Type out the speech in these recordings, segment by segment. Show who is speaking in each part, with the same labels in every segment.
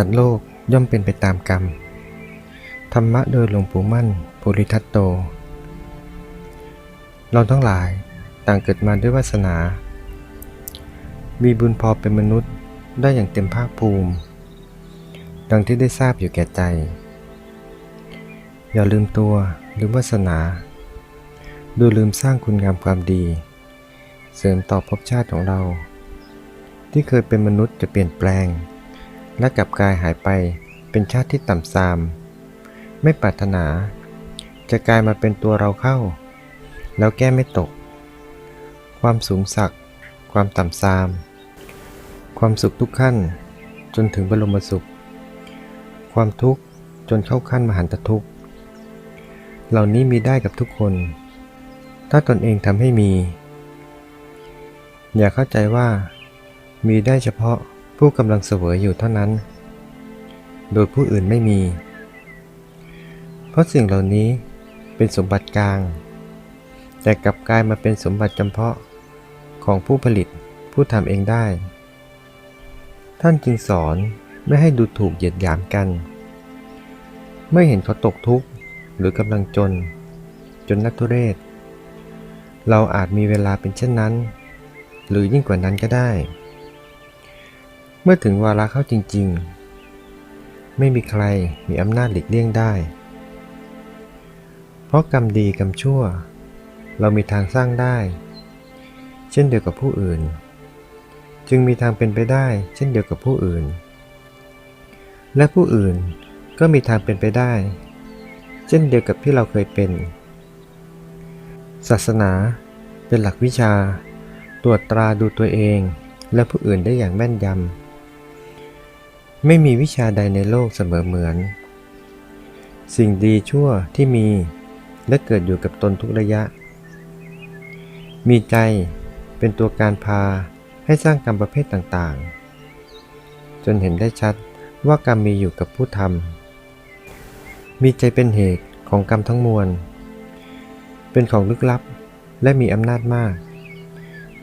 Speaker 1: สัตว์โลกย่อมเป็นไปตามกรรม ธรรมะโดยหลวงปู่มั่นภูริทัตโต เราทั้งหลายต่างเกิดมาด้วยวาสนา มีบุญพอเป็นมนุษย์ได้อย่างเต็มภาคภูมิ ดังที่ได้ทราบอยู่แก่ใจ อย่าลืมตัวลืมวาสนา ดูลืมสร้างคุณงามความดี เสริมต่อภพชาติของเรา ที่เคยเป็นมนุษย์จะเปลี่ยนแปลง และกลับกายหายไปเป็นชาติที่ต่ำทราม ไม่ปรารถนา จะกลายมาเป็นตัวเราเข้า แล้วแก้ไม่ตก ความสูงสัก ความต่ำทราม ความสุขทุกขั้น จนถึงบรมสุข ความทุกข์จนเข้าขั้นมหันตทุกข์ เหล่านี้มีได้กับทุกคน ถ้าตนเองทำให้มี อย่าเข้าใจว่า มีได้เฉพาะ ผู้กำลังเสวยอยู่เท่านั้น โดยผู้อื่นไม่มี เพราะสิ่งเหล่านี้เป็นสมบัติกลาง แต่กลับกลายมาเป็นสมบัติจำเพาะของผู้ผลิตผู้ทำเองได้ ท่านจึงสอนไม่ให้ดูถูกเหยียดหยามกันเมื่อเห็นเขาตกทุกข์หรือกำลังจน จนนักทุเรศ เราอาจมีเวลาเป็นเช่นนั้น หรือยิ่งกว่านั้นก็ได้ เมื่อถึงวาระเข้าจริง ๆ ไม่มีใครมีอำนาจหลีกเลี่ยงได้ เพราะกรรมดีกรรมชั่ว เรามีทางสร้างได้ เช่นเดียวกับผู้อื่น จึงมีทางเป็นไปได้ เช่นเดียวกับผู้อื่น และผู้อื่นก็มีทางเป็นไปได้ เช่นเดียวกับที่เราเคยเป็น ศาสนาเป็นหลักวิชา ตรวจตราดูตัวเองและผู้อื่นได้อย่างแม่นยำ ไม่มีวิชาใดในโลกเสมอเหมือน สิ่งดีชั่วที่มีและเกิดอยู่กับตนทุกระยะ มีใจเป็นตัวการพาให้สร้างกรรมประเภทต่างๆ จนเห็นได้ชัดว่ากรรมมีอยู่กับผู้ทำมีใจเป็นเหตุของกรรมทั้งมวล เป็นของลึกลับและมีอำนาจมาก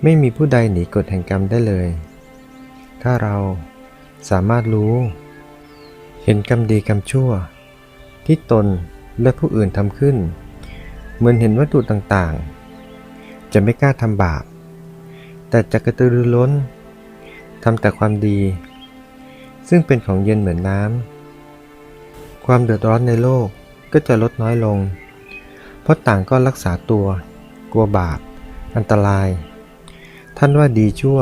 Speaker 1: ไม่มีผู้ใดหนีกฎแห่งกรรมได้เลย ถ้าเรา สามารถรู้ เห็นกรรมดีกรรมชั่ว ที่ตนและผู้อื่นทำขึ้น เหมือนเห็นวัตถุต่างๆ จะไม่กล้าทำบาป แต่จะกระตือรือร้นทำแต่ความดี ซึ่งเป็นของเย็นเหมือนน้ำความเดือดร้อนในโลกก็จะลดน้อยลง เพราะต่างก็รักษาตัว กลัวบาป อันตราย ท่านว่าดีชั่ว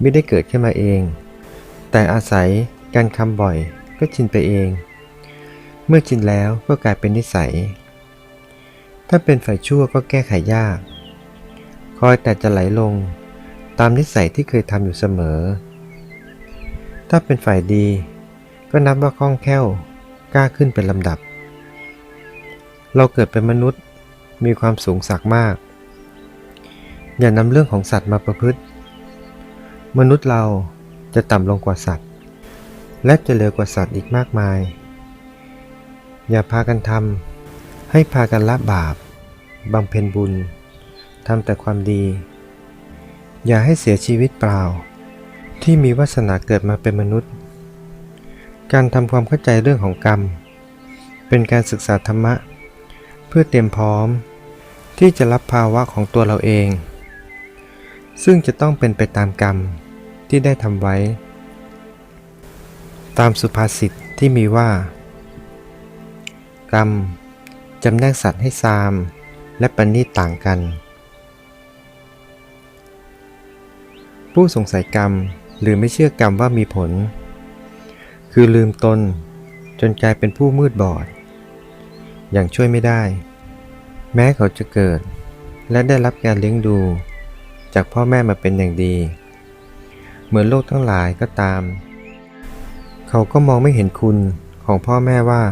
Speaker 1: ไม่ได้เกิดขึ้นมาเอง แต่อาศัยการคำบ่อยก็ชินไปเอง เมื่อชินแล้วก็กลายเป็นนิสัย ถ้าเป็นฝ่ายชั่วก็แก้ไขยาก คอยแต่จะไหลลงตามนิสัยที่เคยทำอยู่เสมอ ถ้าเป็นฝ่ายดี ก็นับว่าคล่องแคล่วกล้าขึ้นเป็นลำดับ เราเกิดเป็นมนุษย์มีความสูงสักมาก อย่านำเรื่องของสัตว์มาประพฤติ มนุษย์เรา จะต่ำลงกว่าสัตว์ และจะเลวกว่าสัตว์อีกมากมาย อย่าพากันทำให้พากันละบาปบำเพ็ญบุญทำแต่ความดี อย่าให้เสียชีวิตเปล่า ที่มีวาสนาเกิดมาเป็นมนุษย์ การทำความเข้าใจเรื่องของกรรม เป็นการศึกษาธรรมะ เพื่อเตรียมพร้อม ที่จะรับภาวะของตัวเราเอง ซึ่งจะต้องเป็นไปตามกรรม ที่ได้ทำไว้ ตามสุภาษิตที่มีว่า กรรมจำแนกสัตว์ให้ซาม และปณีตต่างกัน ผู้สงสัยกรรมหรือไม่เชื่อกรรมว่ามีผล คือลืมตนจนกลายเป็นผู้มืดบอด อย่างช่วยไม่ได้ แม้เขาจะเกิด และได้รับการเลี้ยงดู จากพ่อแม่มาเป็นอย่างดี เหมือนโลกทั้งหลายก็ตาม เขาก็มองไม่เห็นคุณของพ่อแม่ว่า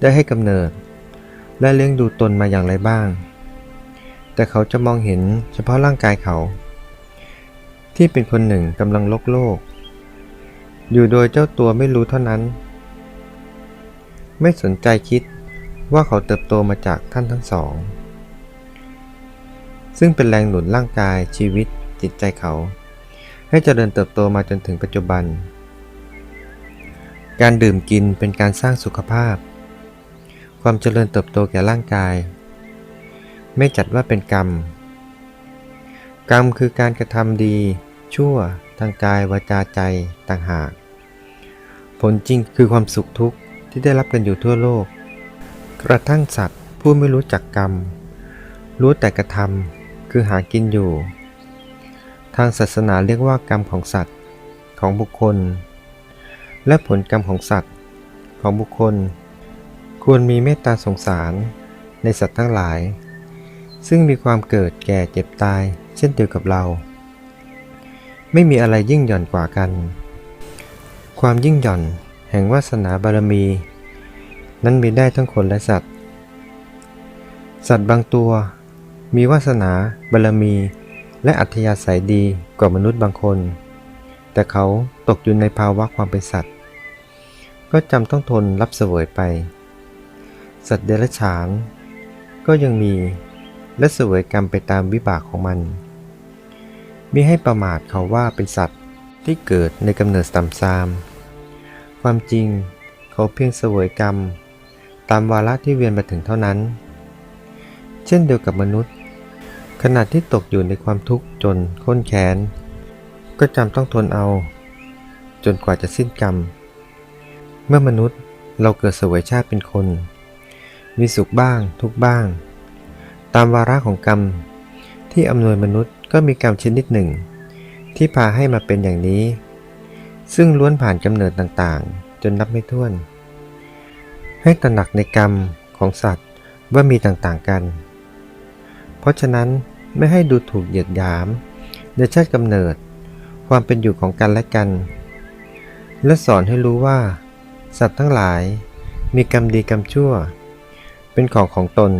Speaker 1: ได้ให้กำเนิด และเลี้ยงดูตนมาอย่างไรบ้าง แต่เขาจะมองเห็นเฉพาะร่างกายเขา ที่เป็นคนหนึ่งกำลังลกโลก อยู่โดยเจ้าตัวไม่รู้เท่านั้น ไม่สนใจคิดว่าเขาเติบโตมาจากท่านทั้งสอง ซึ่งเป็นแรงหนุนร่างกายชีวิตจิตใจเขา ให้เจริญเติบโตมาจนถึงปัจจุบัน การดื่มกินเป็นการสร้างสุขภาพ ความเจริญเติบโตแก่ร่างกาย ไม่จัดว่าเป็นกรรม กรรมคือการกระทำดี ชั่ว ทางกายวาจาใจต่างหาก ผลจริงคือความสุขทุกข์ที่ได้รับกันอยู่ทั่วโลก กระทั่งสัตว์ผู้ไม่รู้จักกรรม รู้แต่กระทำคือหากินอยู่ ทางศาสนาเรียกว่ากรรมของสัตว์ของบุคคล และผลกรรมของสัตว์ของบุคคล ควรมีเมตตาสงสารในสัตว์ทั้งหลาย ซึ่งมีความเกิดแก่เจ็บตายเช่นเดียวกับเรา ไม่มีอะไรยิ่งหย่อนกว่ากัน ความยิ่งหย่อนแห่งวาสนาบารมี นั้นมีได้ทั้งคนและสัตว์ สัตว์บางตัวมีวาสนาบารมี และอัธยาศัยดีกว่ามนุษย์บางคน แต่เขาตกอยู่ในภาวะความเป็นสัตว์ ก็จำต้องทนรับเสวยไป สัตว์เดรัจฉาน ก็ยังมีและเสวยกรรมไปตามวิบากของมันมิให้ประมาทเขาว่าเป็นสัตว์ที่เกิดในกำเนิดต่ำซาม ความจริงเขาเพียงเสวยกรรม ตามวาระที่เวียนมาถึงเท่านั้น เช่นเดียวกับมนุษย์ ขณะที่ตกอยู่ในความทุกข์จนข้นแค้น ก็จำต้องทนเอา จนกว่าจะสิ้นกรรม เมื่อมนุษย์เราเกิดสวยชาติเป็นคน มีสุขบ้างทุกบ้าง ตามวาระของกรรม ที่อำนวยมนุษย์ก็มีกรรมชนิดหนึ่ง ที่พาให้มาเป็นอย่างนี้ ซึ่งล้วนผ่านกำเนิดต่างๆ จนนับไม่ถ้วน ให้ตระหนักในกรรมของสัตว์ว่ามีต่างๆกัน เพราะฉะนั้น ไม่ให้ดูถูกเหยียดหยาม ในชาติกำเนิด ความเป็นอยู่ของกันและกัน และสอนให้รู้ว่า สัตว์ทั้งหลายมีกรรมดีกรรมชั่ว เป็นของของตน